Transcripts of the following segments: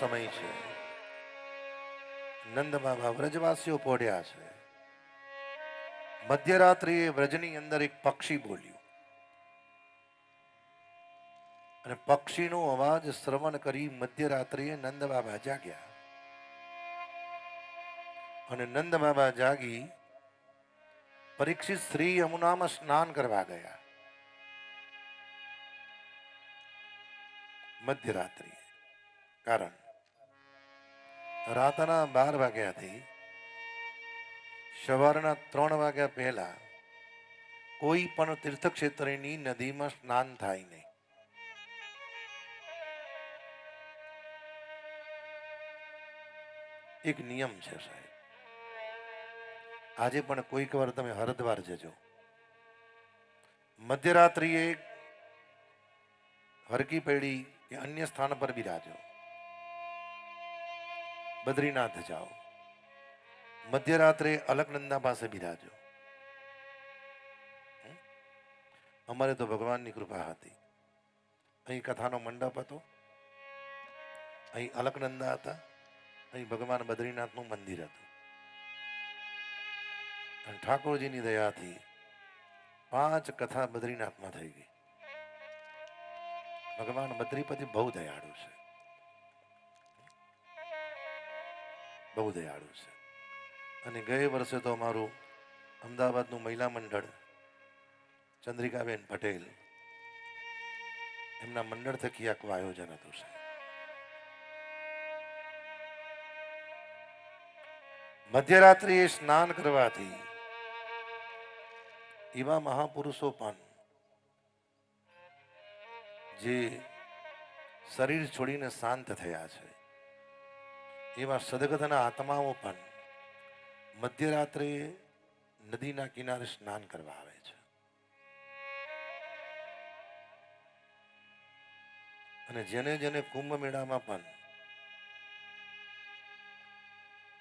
સમય છે. નંદ બાબા વ્રજવાસીઓ પોઢ્યા છે. મધ્યરાત્રિએ વ્રજની અંદર એક પક્ષી બોલ્યું. અને પક્ષીનો અવાજ શ્રવણ કરી મધ્યરાત્રિએ નંદ બાબા જાગ્યા. અને નંદ બાબા જાગી પરીક્ષિત શ્રી યમુનામાં સ્નાન કરવા ગયા. મધ્યરાત્રિએ. કારણ રાતના બાર વાગ્યાથી સવારના ત્રણ વાગ્યા પહેલા કોઈ પણ તીર્થક્ષેત્રની નદીમાં સ્નાન થાય નહીં. એક નિયમ છે સાહેબ. આજે પણ કોઈક વાર તમે હરદ્વાર જજો. મધ્યરાત્રિએ હરકી પેઢી કે અન્ય સ્થાન પર બિરાજો બદ્રીનાથ જાઓ. મધ્યરાત્રે અલકનંદા પાસે બિરાજો. અમારે તો ભગવાનની કૃપા હતી. અહીં કથાનો મંડપ હતો. અહીં અલકનંદા હતા. અહીં ભગવાન બદ્રીનાથનું મંદિર હતું. અને ઠાકોરજીની દયાથી પાંચ કથા બદ્રીનાથમાં થઈ ગઈ. ભગવાન બદ્રીપતિ બહુ દયાળુ છે. બહુ દયાળુ છે. અને ગયે વર્ષે તો અમારું અમદાવાદનું મહિલા મંડળ, ચંદ્રિકાબેન પટેલ, એમના મંડળ થકી આખું આયોજન હતું સાહેબ. મધ્યરાત્રિએ સ્નાન કરવાથી એવા મહાપુરુષો પણ જે શરીર છોડીને શાંત થયા છે એવા સદગતના આત્માઓ પણ મધ્યરાત્રે નદીના કિનારે સ્નાન કરવા આવે છે. અને જેને જેને કુંભ મેળામાં પણ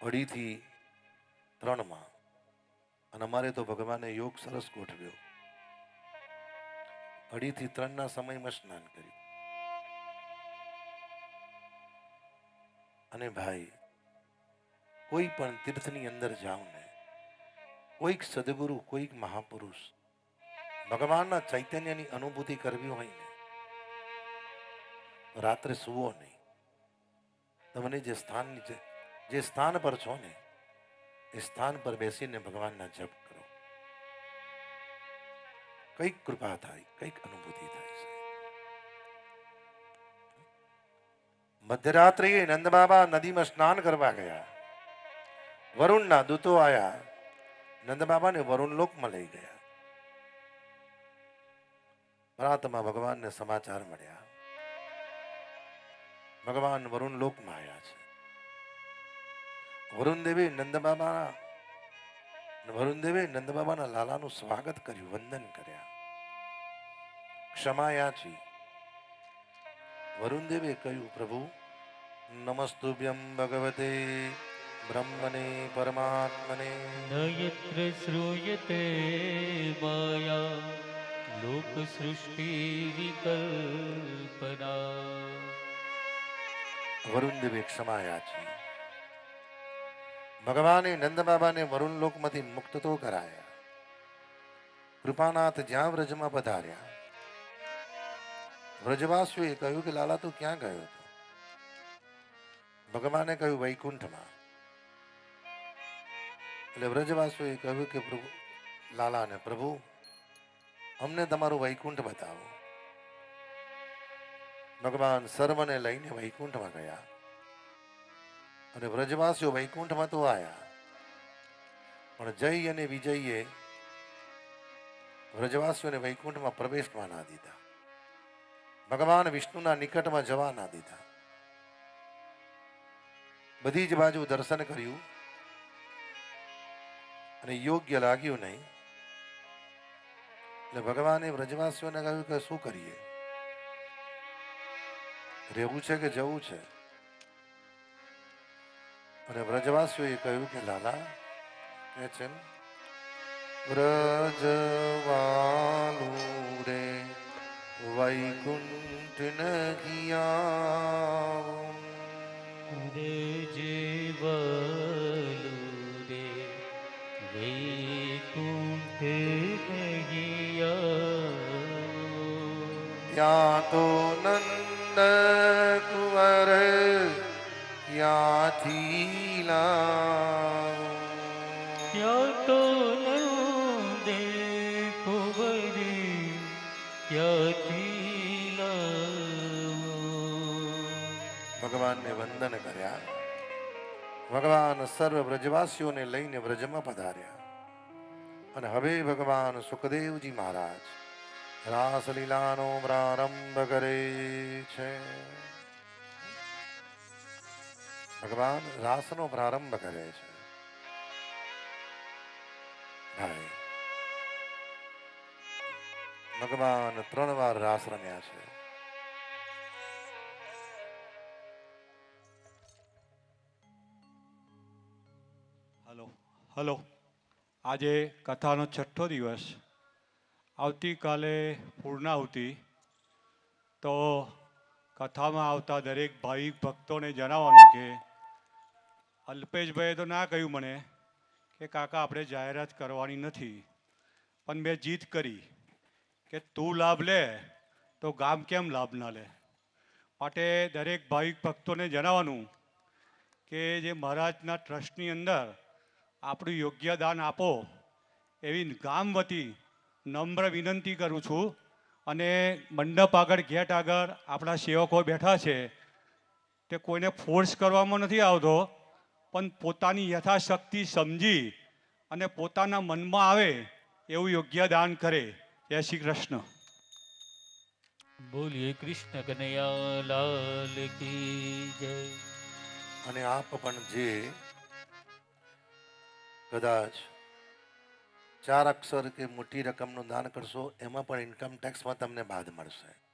અઢીથી ત્રણમાં, અને અમારે તો ભગવાને યોગ સરસ ગોઠવ્યો અઢીથી ત્રણના સમયમાં સ્નાન કર્યું. અને ભાઈ, કોઈ પણ તીર્થની અંદર જાઓ ને કોઈક સદગુરુ, કોઈક મહાપુરુષ, ભગવાનના ચૈતન્યની અનુભૂતિ કરવી હોય ને રાત્રે સુવો નહીં. તમને જે સ્થાનની જે જે સ્થાન પર છો ને એ સ્થાન પર બેસીને ભગવાનના જપ કરો. કંઈક કૃપા થાય, કંઈક અનુભૂતિ થાય છે મધ્યરાત્રિએ નંદ બાબા નદીમાં સ્નાન કરવા ગયા. વરુણના દૂતો આયા. નંદ બાબાને વરુણ લોકમાં લઈ ગયા. પરાત્મા ભગવાનને સમાચાર મળ્યા. ભગવાન વરુણ લોકમાં આવ્યા છે. વરુણ દેવી નંદ બાબા વરુણ દેવી નંદ બાબાના લાલાનું સ્વાગત કર્યું, વંદન કર્યા. ક્ષમા યાચી વરુણદેવે કહ્યું પ્રભુ નમસ્તુભ્યમ ભગવતે બ્રહ્મને પરમાત્મને. નયત્ર શ્રૂયતે માયા લોક સૃષ્ટિ વિકલ્પના વરુણદેવે ક્ષમાયા છે. ભગવાને નંદ બાબાને વરુણ લોકમાંથી મુક્ત તો કરાયા. કૃપાનાથ જ્યાં વ્રજમાં પધાર્યા વ્રજવાસીઓએ કહ્યું કે, લાલા, તું ક્યાં ગયો હતો? ભગવાને કહ્યું, વૈકુંઠમાં. એટલે વ્રજવાસીઓએ કહ્યું કે, પ્રભુ લાલાને પ્રભુ, અમને તમારું વૈકુંઠ બતાવો. ભગવાન સર્વને લઈને વૈકુંઠમાં ગયા. અને વ્રજવાસીઓ વૈકુંઠમાં તો આવ્યા પણ જય અને વિજયે વ્રજવાસીઓને વૈકુંઠમાં પ્રવેશ ના દીધા. ભગવાન વિષ્ણુના નિકટમાં જવા ના દીધા. બધી જ બાજુ દર્શન કર્યું. અને યોગ્ય લાગ્યું નહીં. એટલે ભગવાને વ્રજવાસીઓને કહ્યું કે શું કરીએ? રહેવું છે કે જવું છે? અને વ્રજવાસીઓએ કહ્યું કે, લાલા, કે છે વૈકુંઠ ન ગયા રે જીવલુ રે વૈકુંઠ ન ગયા ત્યાં તો નંદ કુંવર ક્યાંથી લા ત્યાં તો નંદ ભગવાનને વંદન કર્યા. ભગવાન સર્વ વ્રજવાસીઓને લઈને વ્રજમાં પધાર્યા. અને હવે ભગવાન સુખદેવજી મહારાજ રાસલીલાનો પ્રારંભ કરે છે. ભગવાન રાસનો પ્રારંભ કરે છે. ભાઈ ભગવાન ત્રણ વાર રાસ રમ્યા છે. Hello hello. આજે કથાનો છઠ્ઠો દિવસ. આવતીકાલે પૂર્ણાહુતિ. તો કથામાં આવતા દરેક ભાવિક ભક્તોને જણાવવાનું કે, અલ્પેશભાઈએ તો ના કહ્યું મને કે, કાકા, આપણે જાહેરાત કરવાની નથી. પણ મેં જીત કરી. કે તું લાભ લે, તો ગામ કેમ લાભ ના લે? માટે દરેક ભાવિક ભક્તોને જણાવવાનું કે જે મહારાજના ટ્રસ્ટની અંદર આપણું યોગ્ય દાન આપો, એવી ગામ વતી નમ્ર વિનંતી કરું છું. અને મંડપ આગળ ગેટ આગળ આપણા સેવકો બેઠા છે, તે કોઈને ફોર્સ કરવામાં નથી આવતો, પણ પોતાની યથાશક્તિ સમજી અને પોતાના મનમાં આવે એવું યોગ્ય દાન કરે. જય શ્રી કૃષ્ણ. બોલીએ કૃષ્ણ કનૈયા લાલ કી જય. અને આપ પણ જે કદાચ ચાર અક્ષર કે મોટી રકમનું દાન કરશો એમાં પણ ઇન્કમ ટેક્સમાં તમને બાદ મળશે.